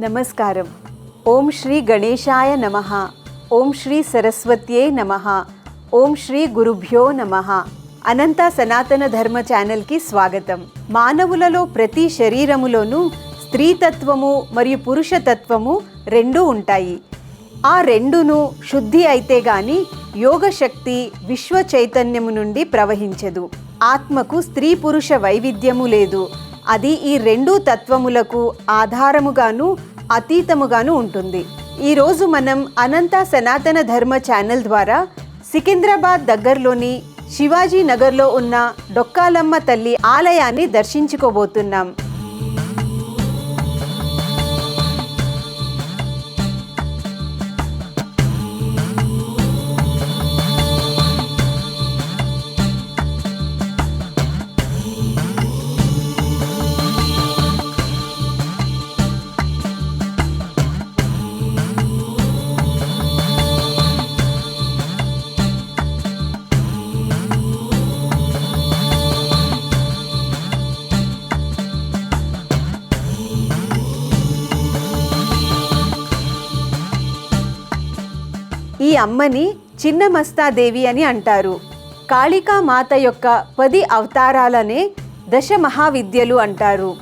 నమస్కారం. ఓం శ్రీ గణేశాయ నమ. ఓం శ్రీ సరస్వత్యే నమ. ఓం శ్రీ గురుభ్యో నమ. అనంత సనాతన ధర్మ ఛానల్కి స్వాగతం. మానవులలో ప్రతి శరీరములోనూ స్త్రీతత్వము మరియు పురుషతత్వము రెండూ ఉంటాయి. ఆ రెండును శుద్ధి అయితే గాని యోగశక్తి విశ్వ చైతన్యము నుండి ప్రవహించదు. ఆత్మకు స్త్రీ పురుష వైవిధ్యము లేదు. అది ఈ రెండు తత్వములకు ఆధారముగాను అతీతముగాను ఉంటుంది. ఈరోజు మనం అనంత సనాతన ధర్మ ఛానల్ ద్వారా సికింద్రాబాద్ దగ్గరలోని శివాజీ నగర్లో ఉన్న డొక్కాలమ్మ తల్లి ఆలయాన్ని దర్శించుకోబోతున్నాం. ఈ అమ్మని చిన్నమస్తాదేవి అని అంటారు. కాళికా మాత యొక్క పది అవతారాలనే దశ మహావిద్యలు అంటారు.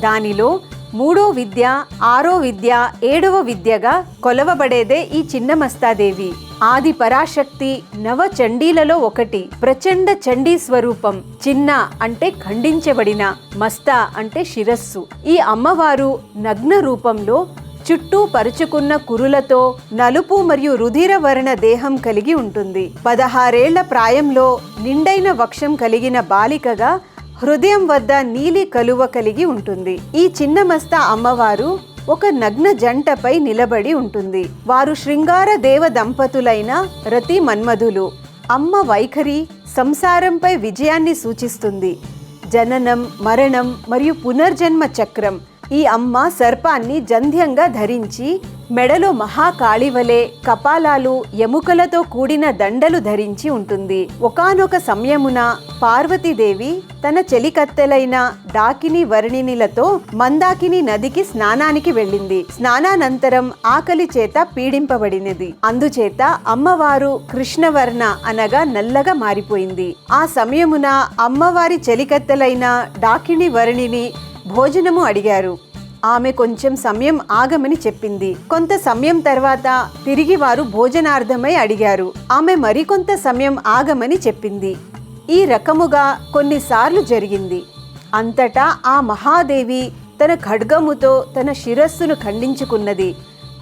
దానిలో మూడో విద్య ఆరో విద్య ఏడవ విద్యగా కొలవబడేదే ఈ చిన్నమస్తాదేవి ఆది పరాశక్తి నవ చండీలలో ఒకటి ప్రచండ చండీ స్వరూపం చిన్న అంటే ఖండించబడిన మస్తా అంటే శిరస్సు. ఈ అమ్మవారు నగ్న రూపంలో చుట్టూ పరుచుకున్న కురులతో నలుపు మరియు రుధిర వర్ణ దేహం కలిగి ఉంటుంది. పదహారేళ్ళ ప్రాయంలో నిండైన వక్షం కలిగిన బాలికగా హృదయం వద్ద నీలి కలువ కలిగి ఉంటుంది. ఈ చిన్నమస్త అమ్మవారు ఒక నగ్న జంటపై నిలబడి ఉంటుంది. వారు శృంగార దేవ దంపతులైన రతి మన్మధులు. అమ్మ వైఖరి సంసారంపై విజయాన్ని సూచిస్తుంది. జననం మరణం మరియు పునర్జన్మ చక్రం ఈ అమ్మ సర్పాన్ని జంధ్యంగా ధరించి మెడలో మహాకాళివలే కపాలాలు ఎముకలతో కూడిన దండలు ధరించి ఉంటుంది. ఒకానొక సమయమున పార్వతీదేవి తన చెలికత్తెలైన డాకిని వర్ణినిలతో మందాకిని నదికి స్నానానికి వెళ్ళింది. స్నానానంతరం ఆకలి చేత పీడింపబడినది. అందుచేత అమ్మవారు కృష్ణవర్ణ అనగా నల్లగా మారిపోయింది. ఆ సమయమున అమ్మవారి చెలికత్తెలైన డాకిని వర్ణిని భోజనము అడిగారు. ఆమె కొంచెం సమయం ఆగమని చెప్పింది. కొంత సమయం తర్వాత తిరిగి వారు భోజనార్థమై అడిగారు. ఆమె మరికొంత సమయం ఆగమని చెప్పింది. ఈ రకముగా కొన్నిసార్లు జరిగింది. అంతటా ఆ మహాదేవి తన ఖడ్గముతో తన శిరస్సును ఖండించుకున్నది.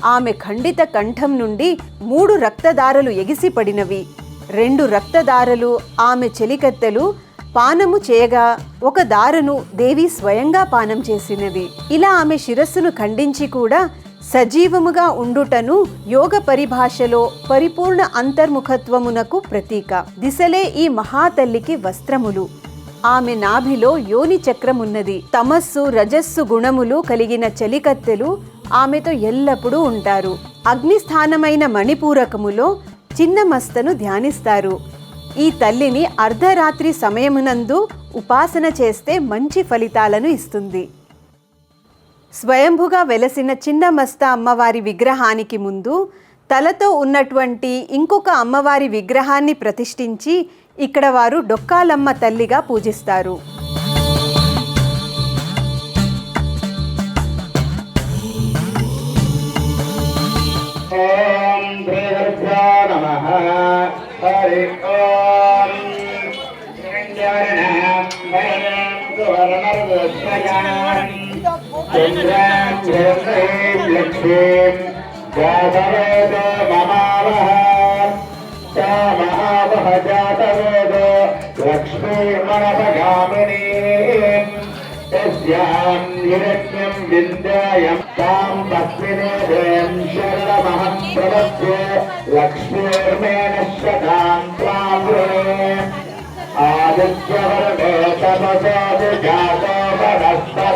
ఆమె ఖండిత కంఠం నుండి మూడు రక్తదారలు ఎగిసిపడినవి. రెండు రక్తదారలు ఆమె చెలికత్తెలు పానము చేయగా ఒక దారను దేవి స్వయంగా పానం చేసినది. ఇలా ఆమె శిరస్సును ఖండించి కూడా సజీవముగా ఉండుటను యోగ పరిభాషలో పరిపూర్ణ అంతర్ముఖత్వమునకు ప్రతీక. దిశలే ఈ మహాతల్లికి వస్త్రములు. ఆమె నాభిలో యోని చక్రమున్నది. తమస్సు రజస్సు గుణములు కలిగిన చలికత్తెలు ఆమెతో ఎల్లప్పుడూ ఉంటారు. అగ్నిస్థానమైన మణిపూరకములో చిన్న మస్తను ధ్యానిస్తారు. ఈ తల్లిని అర్ధరాత్రి సమయమునందు ఉపాసన చేస్తే మంచి ఫలితాలను ఇస్తుంది. స్వయంభుగా వెలసిన చిన్న మస్త అమ్మవారి విగ్రహానికి ముందు తలతో ఉన్నటువంటి ఇంకొక అమ్మవారి విగ్రహాన్ని ప్రతిష్ఠించి ఇక్కడ వారు డొక్కాలమ్మ తల్లిగా పూజిస్తారు. ఓం चन्द्रीं लक्ष्मीं जातवेद ममावः सा महावः जातवेद लक्ष्मीर्मणपगामिनी यस्यां हिरण्यं विन्द्यायं तां पत्मिने दें शरणमः प्रवद्य लक्ष्मीर्मेण शता